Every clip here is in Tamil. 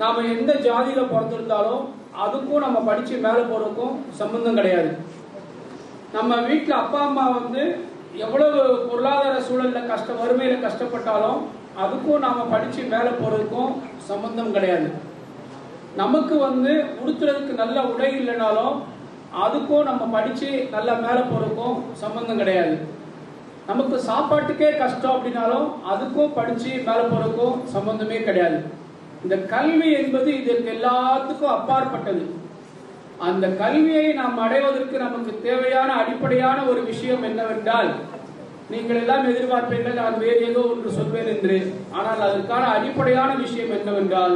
நாம எந்த ஜாதியில பிறந்திருந்தாலும் அதுக்கும் நம்ம படிச்சு மேல போறதுக்கும் சம்பந்தம் கிடையாது. நம்ம வீட்டில் அப்பா அம்மா வந்து எவ்வளவு பொருளாதார சூழல்ல கஷ்ட வறுமையில கஷ்டப்பட்டாலும் அதுக்கும் நாம படிச்சு மேல போறதுக்கும் சம்பந்தம் கிடையாது. நமக்கு வந்து உடுத்துறதுக்கு நல்ல உடை இல்லைனாலும் அதுக்கும் நம்ம படிச்சு நல்லா மேல போறதுக்கும் சம்பந்தம் கிடையாது. நமக்கு சாப்பாட்டுக்கே கஷ்டம் அப்படின்னாலும் அதுக்கும் படிச்சு மேல போறதுக்கும் சம்பந்தமே கிடையாது. இந்த கல்வி என்பது இதற்கு எல்லாத்துக்கும் அப்பாற்பட்டது. அந்த கல்வியை நாம் அடைவதற்கு நமக்கு தேவையான அடிப்படையான ஒரு விஷயம் என்னவென்றால் நீங்கள் எல்லாம் எதிர்பார்ப்பீர்கள் நான் வேறு ஏதோ ஒன்று சொல்வேன் என்று. ஆனால் அதற்கான அடிப்படையான விஷயம் என்னவென்றால்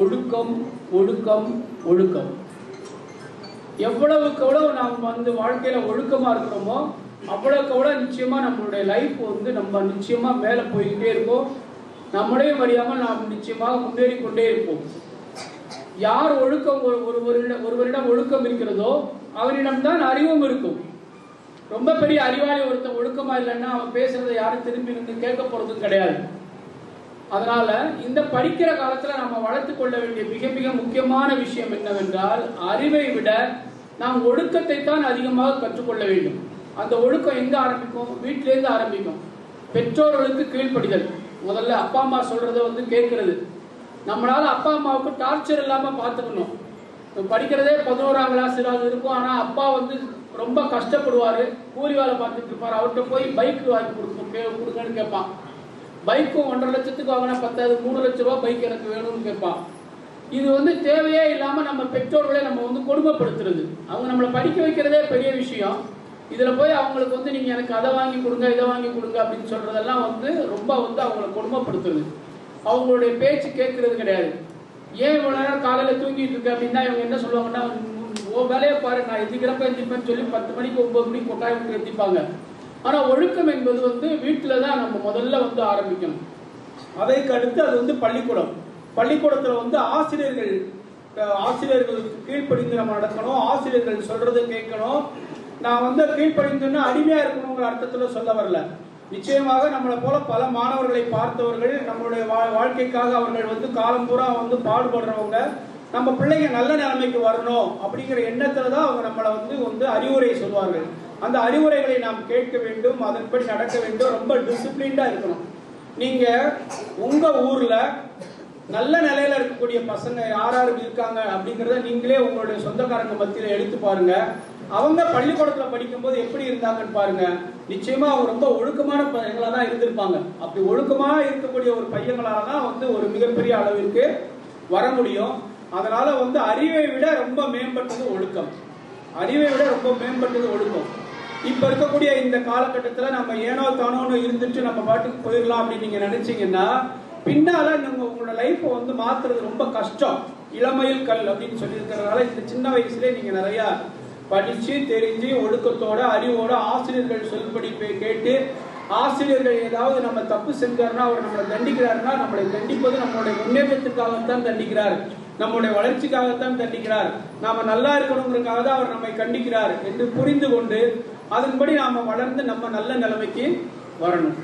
ஒழுக்கம் ஒழுக்கம் ஒழுக்கம். எவ்வளவுக்கு எவ்வளவு நாம் வந்து வாழ்க்கையில ஒழுக்கமா இருக்கிறோமோ அவ்வளவுக்கு அவ்வளவு நிச்சயமா நம்மளுடைய லைஃப் வந்து நம்ம நிச்சயமா மேல போய்கிட்டே இருக்கோம். நம்முடைய அறியாமல் நாம் நிச்சயமாக முன்னேறி கொண்டே இருப்போம். யார் ஒழுக்கம் ஒரு- ஒருவரிடம் ஒருவரிடம் ஒழுக்கம் இருக்கிறதோ அவரிடம்தான் அறிவும் இருக்கும். ரொம்ப பெரிய அறிவாளி ஒருத்தன் ஒழுக்கமா இல்லைன்னா அவன் பேசுறதை யாரும் திரும்பி இருந்து கேட்க போறதும் கிடையாது. அதனால இந்த படிக்கிற காலத்துல நம்ம வளர்த்து கொள்ள வேண்டிய மிக மிக முக்கியமான விஷயம் என்னவென்றால் அறிவை விட நாம் ஒழுக்கத்தை தான் அதிகமாக கற்றுக்கொள்ள வேண்டும். அந்த ஒழுக்கம் எங்க ஆரம்பிக்கும்? வீட்டிலேருந்து ஆரம்பிக்கும். பெற்றோர்களுக்கு கீழ்ப்படிதல். முதல்ல அப்பா அம்மா சொல்றதை வந்து கேட்கறது. நம்மளால அப்பா அம்மாவுக்கு டார்ச்சர் இல்லாம பார்த்துக்கணும். படிக்கிறதே பதினோராம் கிளாஸ் ஏதாவது இருக்கும். ஆனா அப்பா வந்து ரொம்ப கஷ்டப்படுவாரு. கூலி வேலை பார்த்துட்டு இருப்பாரு. அவர்கிட்ட போய் பைக் வாங்கி கொடுக்கும் கொடுங்கன்னு கேட்பான். பைக்கும் ஒன்றரை லட்சத்துக்கு வாங்கினா பத்தாது. மூணு லட்ச ரூபா பைக் எனக்கு வேணும்னு கேட்பான். இது வந்து தேவையே இல்லாம நம்ம பெற்றோர்களை நம்ம வந்து கொடுமைப்படுத்துறது. அவங்க நம்மளை படிக்க வைக்கிறதே பெரிய விஷயம். இதில் போய் அவங்களுக்கு வந்து நீங்கள் எனக்கு அதை வாங்கி கொடுங்க இதை வாங்கி கொடுங்க அப்படின்னு சொல்கிறதெல்லாம் வந்து ரொம்ப வந்து அவங்களை கொடுமைப்படுத்துது. அவங்களுடைய பேச்சு கேட்கறது கிடையாது. ஏன் இவ்வளோ நேரம் காலையில் தூங்கிட்டு இருக்கு அப்படின்னா இவங்க என்ன சொல்லுவாங்கன்னா ஓ வேலையை பாரு நான் எந்திக்கிறப்ப எந்திப்பேன்னு சொல்லி பத்து மணிக்கு ஒன்பது மணிக்கு கொட்டாயம் விட்டு எந்திப்பாங்க. ஆனால் ஒழுக்கம் என்பது வந்து வீட்டில் தான் நம்ம முதல்ல வந்து ஆரம்பிக்கணும். அதைக்கு அடுத்து அது வந்து பள்ளிக்கூடம். பள்ளிக்கூடத்தில் வந்து ஆசிரியர்கள் ஆசிரியர்களுக்கு கீழ்ப்படிந்து நம்ம நடக்கணும். ஆசிரியர்கள் சொல்றதை கேட்கணும். நான் வந்து கீழ்ப்படிந்துன்னா அடிமையா இருக்கணுங்கிற அர்த்தத்துல சொல்ல வரல. நிச்சயமாக நம்மளை போல பல மாணவர்களை பார்த்தவர்கள் நம்மளுடைய வாழ்க்கைக்காக அவர்கள் வந்து காலம் பூரா வந்து பாடுபடுறவங்க நம்ம பிள்ளைங்க நல்ல நிலைமைக்கு வரணும் அப்படிங்கிற எண்ணத்துல தான் அவங்க நம்மளை வந்து வந்து அறிவுரை சொல்வார்கள். அந்த அறிவுரைகளை நாம் கேட்க வேண்டும் அதன்படி நடக்க வேண்டும் ரொம்ப டிசிப்ளின்டா இருக்கணும். நீங்க உங்க ஊர்ல நல்ல நிலையில இருக்கக்கூடிய பசங்க யார் யார் இருக்காங்க அப்படிங்கிறத நீங்களே உங்களுடைய சொந்தக்காரங்க மத்தியில எடுத்து பாருங்க. அவங்க பள்ளிக்கூடத்துல படிக்கும்போது எப்படி இருந்தாங்கன்னு பாருங்க. நிச்சயமா அவங்க ரொம்ப ஒழுக்கமான பையங்களா தான் இருந்திருப்பாங்க. அப்படி ஒழுக்கமா இருக்கக்கூடிய ஒரு பையங்களால தான் வந்து ஒரு மிகப்பெரிய அளவிற்கு வர முடியும். அதனால வந்து அறிவை விட ரொம்ப மேம்பட்டது ஒழுக்கம். அறிவை விட ரொம்ப மேம்பட்டது ஒழுக்கம். இப்ப இருக்கக்கூடிய இந்த காலகட்டத்துல நம்ம ஏனோ தானோன்னு இருந்துட்டு நம்ம பாட்டுக்கு போயிடலாம் அப்படின்னு நீங்க நினைச்சீங்கன்னா பின்னால நம்ம உங்களோட லைஃப் வந்து மாத்துறது ரொம்ப கஷ்டம். இளமையில் கல் அப்படின்னு சொல்லி இருக்கிறதுனால இந்த சின்ன வயசுலேயே நீங்க நிறைய படிச்சு தெரிஞ்சு ஒழுக்கத்தோட அறிவோட ஆசிரியர்கள் சொல்படி போய் கேட்டு ஆசிரியர்கள் ஏதாவது நம்ம தப்பு செஞ்சாருன்னா அவர் நம்மளை தண்டிக்கிறாருன்னா நம்மளை தண்டிப்பது நம்மளுடைய முன்னேற்றத்துக்காகத்தான் தண்டிக்கிறார். நம்முடைய வளர்ச்சிக்காகத்தான் தண்டிக்கிறார். நாம நல்லா இருக்கணுங்கிறதுக்காக தான் அவர் நம்மை கண்டிக்கிறார் என்று புரிந்து கொண்டு அதன்படி நாம வளர்ந்து நம்ம நல்ல நிலைமைக்கு வரணும்.